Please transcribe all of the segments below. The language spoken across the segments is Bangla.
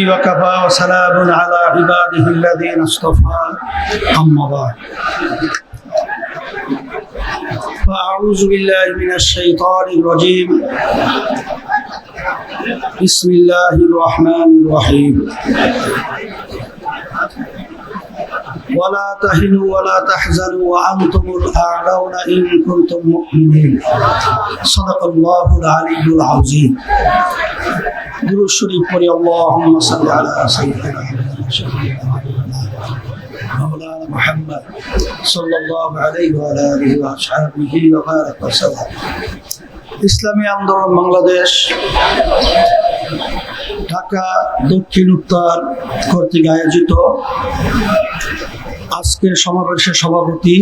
وكفى وسلام على عباده الذين اصطفى. أما بعد. فأعوذ بالله من الشيطان الرجيم. بسم الله الرحمن الرحيم. ولا تهنوا ولا تحزنوا وأنتم الأعلون إن كنتم مؤمنين. صدق الله العلي العظيم. درود شريف পড়ি اللهم صل على سيدنا مولانا محمد صلى الله عليه وعلى آله وأصحابه وبارك وسلم ইসলামী আন্দোলন বাংলাদেশ ঢাকা দক্ষিণ উত্তর কর্তৃক আয়োজিত আজকের সমাবেশের সভাপতি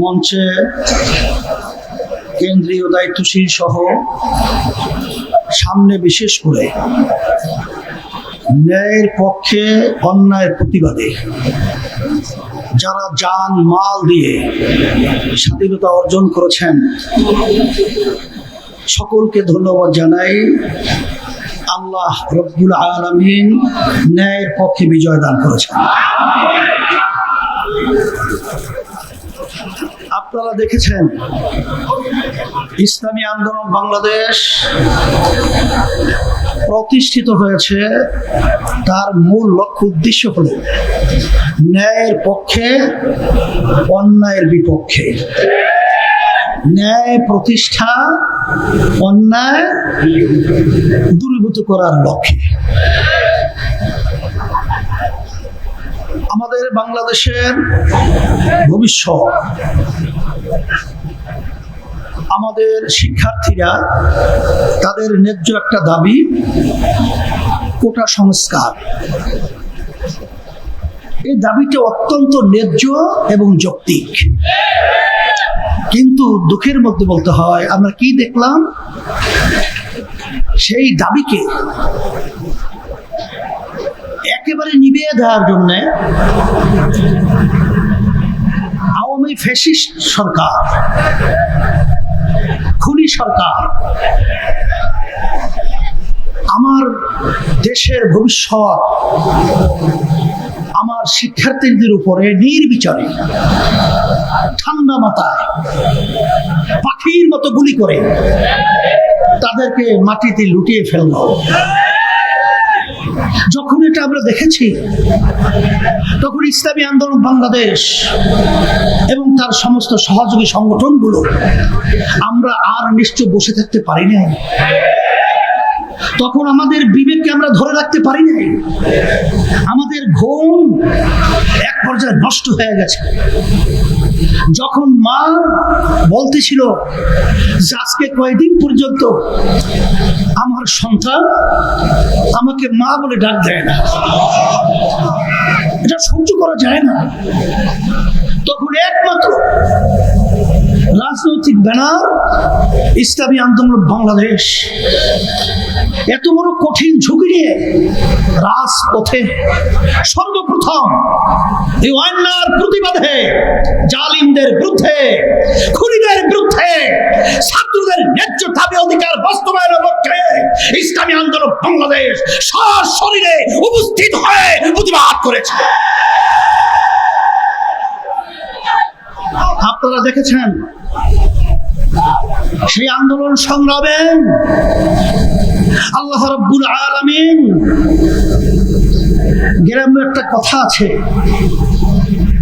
মঞ্চে কেন্দ্রীয় দায়িত্বশীল সহ সামনে বিশেষ করে ন্যায়ের পক্ষে অন্যায়ের প্রতিবাদে যারা যান মাল দিয়ে স্বাধীনতা অর্জন করেছেন, সকলকে ধন্যবাদ জানাই। আল্লাহ রব্বুল আলমিন ন্যায়ের পক্ষে বিজয় দান করেছেন। আপনারা দেখেছেন ইসলামী আন্দোলন বাংলাদেশ প্রতিষ্ঠিত হয়েছে, তার মূল লক্ষ্য উদ্দেশ্য হল ন্যায়ের পক্ষে, অন্যায়ের বিপক্ষে। ন্যায় প্রতিষ্ঠা, অন্যায় দূরীভূত করার লক্ষ্যে। আমাদের বাংলাদেশের ভবিষ্যৎ আমাদের শিক্ষার্থীরা তাদের ন্যায্য একটা দাবি, কোটা সংস্কার। এই দাবিটা অত্যন্ত ন্যায্য এবং যৌক্তিক। কিন্তু দুঃখের মধ্যে বলতে হয়, আমরা কি দেখলাম? সেই দাবিকে একেবারে নিভিয়ে দেওয়ার জন্য আওয়ামী ফ্যাসিস্ট সরকার খুনি সরকার। আমার দেশের ভবিষ্যৎ, আমার শিক্ষার্থীদের উপরে নির্বিচারে, ঠান্ডা মাথায়, পাখির মতো গুলি করে তাদেরকে মাটিতে লুটিয়ে ফেলল। যখন এটা আমরা দেখেছি, তখন ইসলামী আন্দোলন বাংলাদেশ এবং তার সমস্ত সহযোগী সংগঠনগুলো, আমরা আর নিশ্চয় বসে থাকতে পারি না তখন আমাদের বিবেককে আমরা ধরে রাখতে পারি নাই। আমাদের ঘুম এক পর্যায়ে নষ্ট হয়ে গেছে। যখন মা বলতেছিল আজকে কয়েকদিন পর্যন্ত আমার সন্তান আমাকে মা বলে ডাক দেয় না। এটা সহ্য করা যায় না। তখন একমাত্র রাজনৈতিক ব্যানার, ইসলামী আন্দোলন বাংলাদেশ। এত বড় কঠিন ঝুঁকি নিয়ে রাজপথে সর্বপ্রথম প্রতিবাদে জালিমদের বিরুদ্ধে, খুনিদের বিরুদ্ধে, ছাত্রদের ন্যায্য দাবি অধিকার বাস্তবায়নের লক্ষ্যে ইসলামী আন্দোলন বাংলাদেশ সার শরীরে উপস্থিত হয়ে প্রতিবাদ করেছে। আপনারা দেখেছেন? সেই আন্দোলন সংগ্রামে আল্লাহ রব্বুল আলামিন গ্রামে একটা কথা আছে।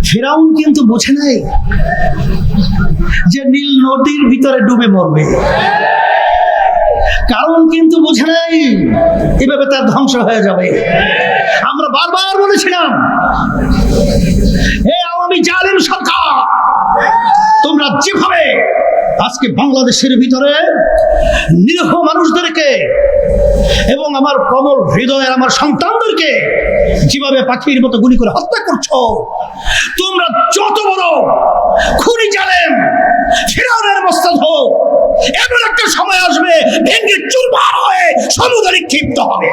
ফেরাউন কিন্তু বোঝে নাই যে নীল নদীর ভিতরে ডুবে মরবে। কারণ কিন্তু বুঝে নাই, এভাবে তার ধ্বংস হয়ে যাবে। আমরা বারবার বলেছিলাম, হে আওয়ামী জালিম সরকার তোমরা যেভাবে আজকে বাংলাদেশের ভিতরে নিরীহ মানুষদেরকে এবং আমার কমল হৃদয়ের আমার সন্তানদেরকে যেভাবে পাখির মতো গুলি করে হত্যা করছ, তোমরা যত বড় খুনি জালেম, ফেরাউনের মস্তাদ হোক, এমন একটা সময় আসবে ভেঙ্গে চুরমার হয়ে সমুদ্রে ক্ষিপ্ত হবে।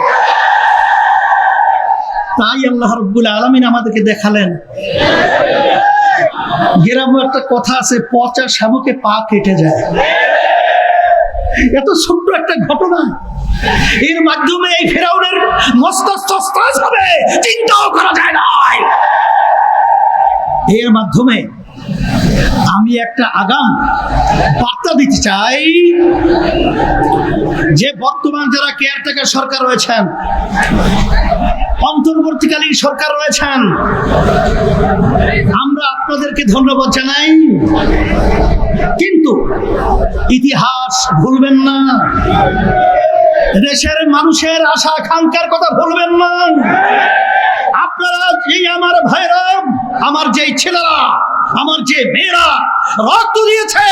তাই আল্লাহ রব্বুল আলমিন আমাদেরকে দেখালেন। গ্রামে একটা কথা আছে, পচা শামুকে পা কেটে যায়। এত ছোট্ট একটা ঘটনা। এর মাধ্যমে এই ফেরাউনের স্থাস হবে চিন্তাও করা যায় না এর মাধ্যমে আমি একটা আগাম বার্তা দিতে চাই যে বর্তমান যারা কেয়ারটেকার সরকার রয়েছেন অন্তর্বর্তীকালীন সরকার রয়েছেন। আমরা আপনাদেরকে ধন্যবাদ জানাই। কিন্তু ইতিহাস ভুলবেন না। দেশের মানুষের আশা আকাঙ্ক্ষার কথা ভুলবেন না। আপনারা এই আমার ভাইরা, আমার যে ছেলেরা, আমার যে মেয়েরা রক্ত দিয়েছে,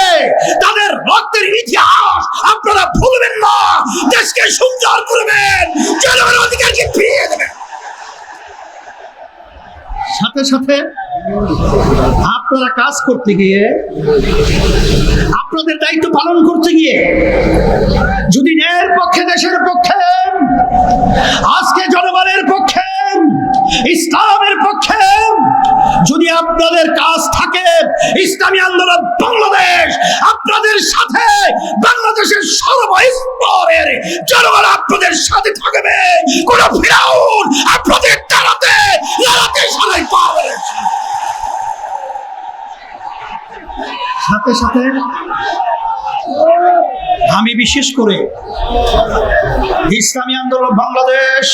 তাদের রক্তের ইতিহাস আপনারা ভুলবেন না। দেশকে সুন্দর করবেন, জনগণের অধিকারকে ফিরিয়ে দেবেন। সাথে সাথে আপনারা কাজ করতে গিয়ে, আপনাদের দায়িত্ব পালন করতে গিয়ে, যদি ন্যায়ের পক্ষে, দেশের পক্ষে, আজকে জনগণের পক্ষে, ইসলামের পক্ষে, যদি আপনাদের কাজ থাকে, ইসলামী আন্দোলন বাংলাদেশ, আপনাদের সাথে বাংলাদেশের সর্বস্তরের জনগণ আপনাদের সাথে থাকবে। কোন ফিরাউন আপনাদের লড়াতে সবাই পারবে না। সাথে সাথে আমি বিশেষ করে ইসলামী আন্দোলন, বাংলাদেশ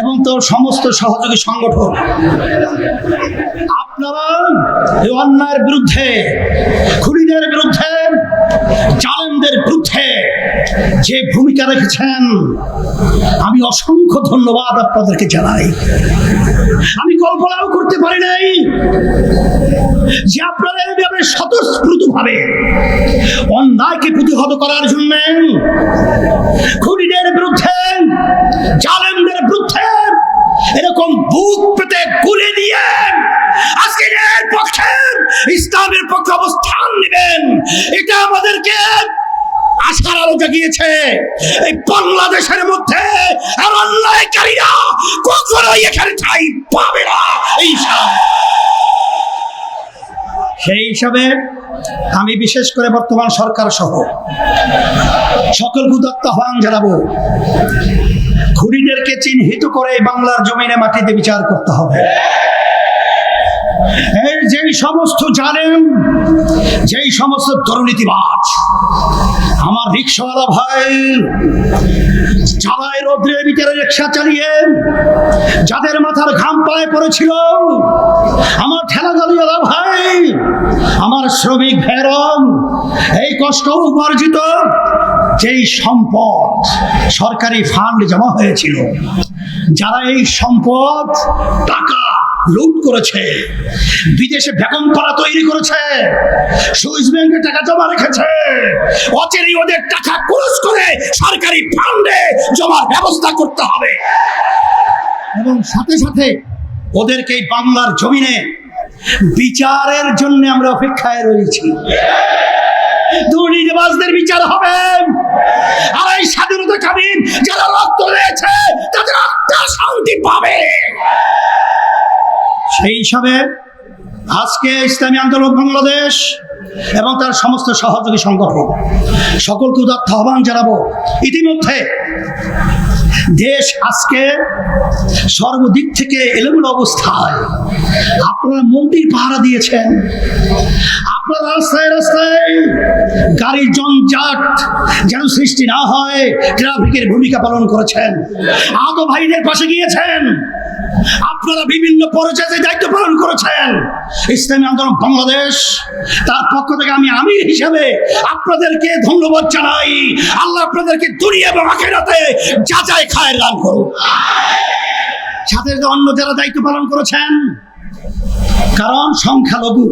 এবং তো সমস্ত সহযোগী সংগঠন, আপনারা অন্যায়ের বিরুদ্ধে, খুনিদের বিরুদ্ধে, জালেমদের বিরুদ্ধে যে ভূমিকা রেখেছেন, আমি অসংখ্য ধন্যবাদ আপনাদেরকে জানাই। আমি কল্পনাও করতে পারি নাই যে আপনারা এইভাবে স্বতঃস্ফূর্ত ভাবে অন্যায়কে প্রতিহত করার জন্য খুনিদের বিরুদ্ধে, জালেমদের বিরুদ্ধে এরকম বুক পেতে গুলি দিয়ে আজকে এর পক্ষে ইসলামের পক্ষে অবস্থান নেবেন। এটা আমাদেরকে আশার আলো জাগিয়েছে এই বাংলাদেশের মধ্যে আর অন্যায়কারীরা কখনোই এখানে ঠাই পাবে না। এই সেই হিসাবে আমি বিশেষ করে বর্তমান সরকার সহ সকল উদাত্ত আহ্বান জানাব, খুনিদেরকে চিহ্নিত করে বাংলার জমিনে মাটিতে বিচার করতে হবে। এই যেই সমস্ত জানেন, যেই সমস্ত দুর্নীতিবাজ, আমার রিক্সাওয়ালা ভাই যারা এই রৌদ্রের রিক্সা চালিয়ে, যাদের মাথার ঘাম পায়ে পড়েছিল, আমার ঠেলা গাড়িওয়ালা ভাই, আমার শ্রমিক ভেরম এই কষ্ট উপার্জিত যেই সম্পদ সরকারি ফান্ড জমা হয়েছিল, যারা এই সম্পদ, টাকা লুট করেছে। বিদেশে বেগম পাড়া তৈরি করেছে। সুইস ব্যাংকে টাকা জমা রেখেছে। অচেরি ওদের টাকা ক্রস করে সরকারি ফান্ডে জমার ব্যবস্থা করতে হবে। এবং সাথে সাথে ওদেরকে বাংলার জমিনে বিচারের জন্য আমরা অপেক্ষায় রয়েছি। দুর্নীতিবাজদের বিচার হবে। আর এই স্বাধীনতা কামীন যারা রক্ত দিয়েছে, তাদের আত্মা শান্তি পাবে। সেই হিসাবে আজকে ইসলামী আন্দোলন বাংলাদেশ এবং তার সমস্ত সহযোগী সংগঠন সকলকে উদাত্ত আহ্বান জানাব। ইতিমধ্যে দেশ আজকে সর্বদিক থেকে এলোমেলো অবস্থায় আপনারা মন্দির পাহারা দিয়েছেন। আপনারা রাস্তায় রাস্তায় গাড়ির জঞ্জাট যেন সৃষ্টি না হয়, ট্রাফিকের ভূমিকা পালন করেছেন। আহত ভাইদের পাশে গিয়েছেন। আপনারা বিভিন্ন পর্যায়ে দায়িত্ব পালন করেছেন। ইসলামী আন্দোলন বাংলাদেশ, তার পক্ষ থেকে আমি আমির হিসাবে আপনাদেরকে ধন্যবাদ জানাই। আল্লাহ আপনাদেরকে দুনিয়া এবং আখেরাতে যা যায় খায়ের দান করুন সাথে অন্য যারা দায়িত্ব পালন করেছেন, কারণ সংখ্যালঘু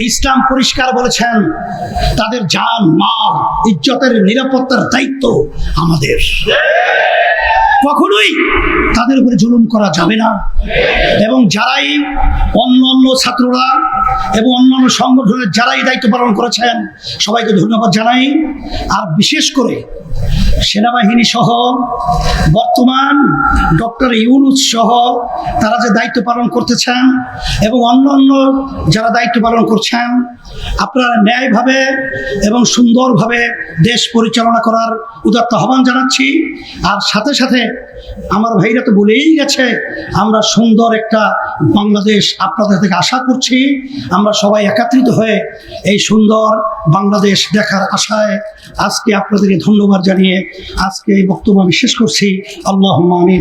ইসলাম পরিষ্কার বলেছেন, তাদের জান, মাল, ইজ্জতের নিরাপত্তার দায়িত্ব আমাদের। কখনোই তাদের উপরে জুলুম করা যাবে না। এবং যারাই অন্য অন্য ছাত্ররা এবং অন্যান্য সংগঠনের যারাই দায়িত্ব পালন করেছেন, সবাইকে ধন্যবাদ জানাই। আর বিশেষ করে সেনাবাহিনী সহ বর্তমান ডক্টর ইউনুস সহ তারা যে দায়িত্ব পালন করতেছেন এবং অন্য অন্য যারা দায়িত্ব পালন করছেন, আপনারা ন্যায়ভাবে এবং সুন্দরভাবে দেশ পরিচালনা করার উদাত্ত আহ্বান জানাচ্ছি। আর সাথে সাথে আমার ভাইরা তো বলেই গেছে, আমরা সুন্দর একটা বাংলাদেশ আপনাদের থেকে আশা করছি। আমরা সবাই একত্রিত হয়ে এই সুন্দর বাংলাদেশ দেখার আশায় আজকে আপনাদেরকে ধন্যবাদ জানিয়ে আজকে এই বক্তব্য আমি শেষ করছি। আল্লাহ আমিন।